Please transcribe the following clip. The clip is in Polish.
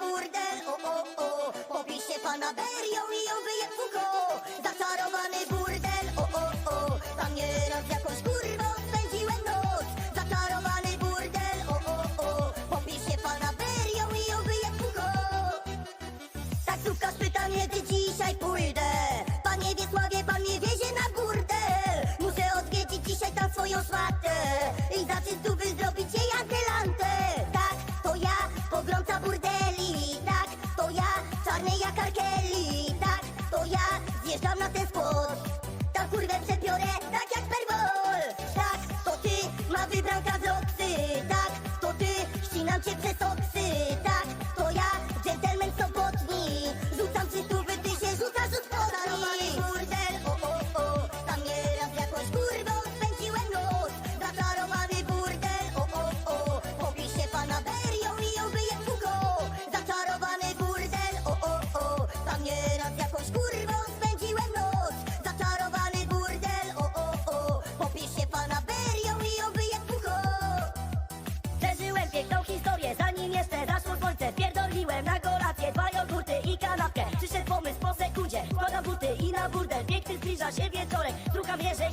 burdel, o o o. Popisz się pana fanaberią i obyje Foucault. Zaczarowany burdel, o o o. Tam nieraz jakąś kurwą spędziłem noc. Zaczarowany burdel, o o o. Popisz się pana fanaberią i obyje Foucault. Taksówkarz pyta mnie, gdzie dzisiaj pójdę? Panie Wiesławie, pan mnie wie kurwę tak jak perwol Tak, to ty, ma wybranka z Roxy Tak, to ty, ścinam cię przez oksy burdel, piękny zbliża się wieczorem. Druga wie, że